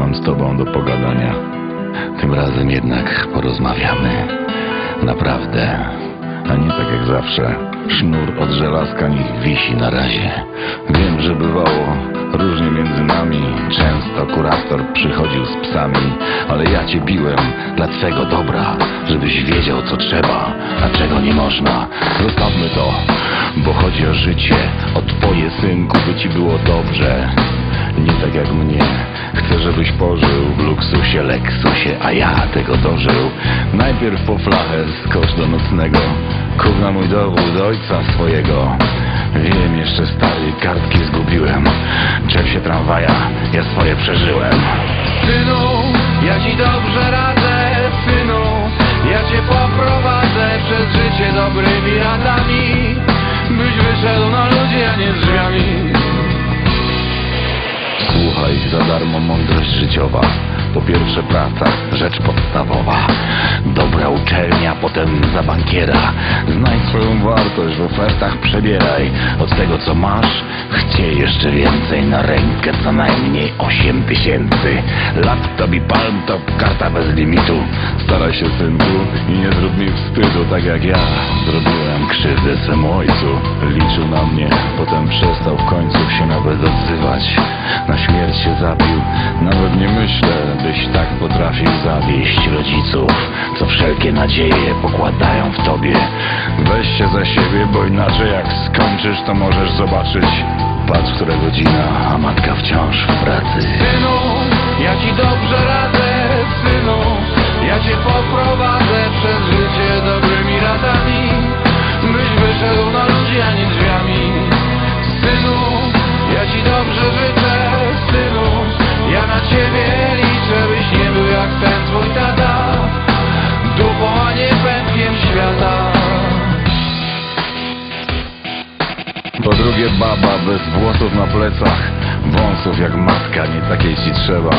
mam z tobą do pogadania. Tym razem jednak porozmawiamy. Naprawdę. A nie tak jak zawsze. Sznur od żelazka niech wisi na razie. Wiem, że bywało różnie między nami. Często kurator przychodził z psami, ale ja cię biłem dla twego dobra, żebyś wiedział co trzeba, a czego nie można. Zostawmy to, bo chodzi o życie, o twoje synku, by ci było dobrze. Nie tak jak mnie. Chcę, żebyś pożył w luksusie, leksusie A ja tego dożył. Najpierw po flachę skocz do nocnego. Kup na mój dowód ojca swojego. Wiem jeszcze stary, kartki zgubiłem. Czep się tramwaja, ja swoje przeżyłem. Synu, ja ci dobrze radzę, synu. Ja cię poprowadzę przez życie dobrymi radami za darmo mądrość życiowa. Po pierwsze praca, rzecz podstawowa. Dobra uczelnia, potem za bankiera. Znajdź swoją wartość, w ofertach przebieraj. Od tego co masz, chciej jeszcze więcej Na rękę co najmniej 8 tysięcy. Laptop i palmtop, karta bez limitu. Staraj się synku i nie zrób mi wstydu Tak jak ja. Zrobiłem krzywdę swemu ojcu. Liczył na mnie, potem przestał Zabił. Nawet nie myślę, byś tak potrafił zawieść rodziców. Co wszelkie nadzieje pokładają w tobie. Weź się za siebie, bo inaczej jak skończysz to możesz zobaczyć Patrz, która godzina, a matka wciąż w baba bez włosów na plecach Wąsów jak matka, nie takiej ci trzeba.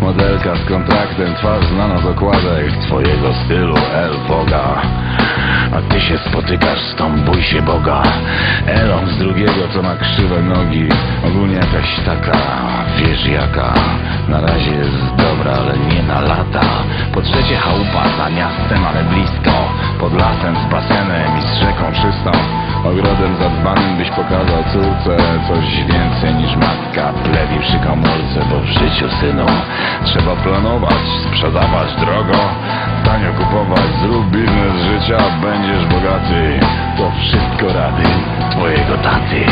Modelka z kontraktem, twarz znana z okładek Twojego stylu, El Boga A ty się spotykasz z tą bój się Boga. Elą z drugiego, co ma krzywe nogi. Ogólnie jakaś taka, wiesz jaka. Na razie jest dobra, ale nie na lata. Po trzecie chałupa za miastem, ale blisko. Pod lasem z basenem i z Ogrodem zadbanym byś pokazał córce Coś więcej niż matka. Plewi przy komórce Bo w życiu synu trzeba planować Sprzedawać drogo, tanio kupować Zrób biznes życia, będziesz bogaty. To wszystko rady twojego taty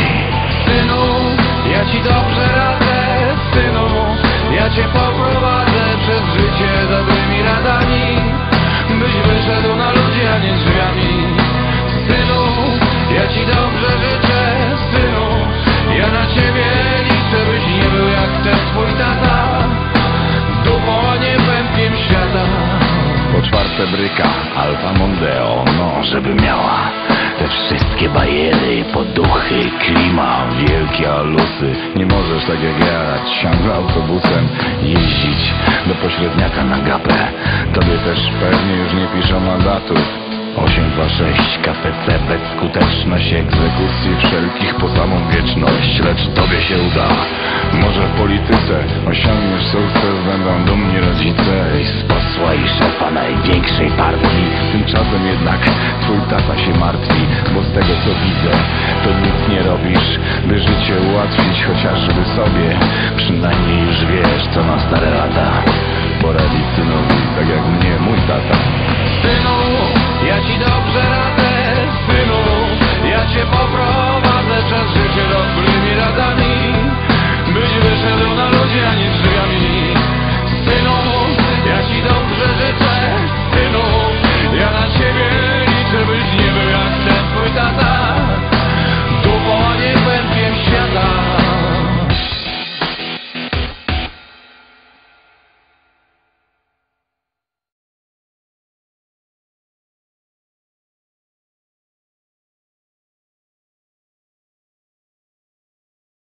czwarte bryka, Alfa Mondeo, no żeby miała Te wszystkie bajery, poduchy, klima, wielkie alusy. Nie możesz tak jak ja ciągle autobusem jeździć Do pośredniaka na gapę. Tobie też pewnie już nie piszą mandatów 826 KPC bezskuteczność egzekucji wszelkich po samą wieczność Lecz tobie się uda. Może w polityce osiągniesz sukces Będą dumni rodzice i z posła i szefa największej partii. Tymczasem jednak twój tata się martwi Bo z tego co widzę to nic nie robisz By życie ułatwić chociażby po prostu.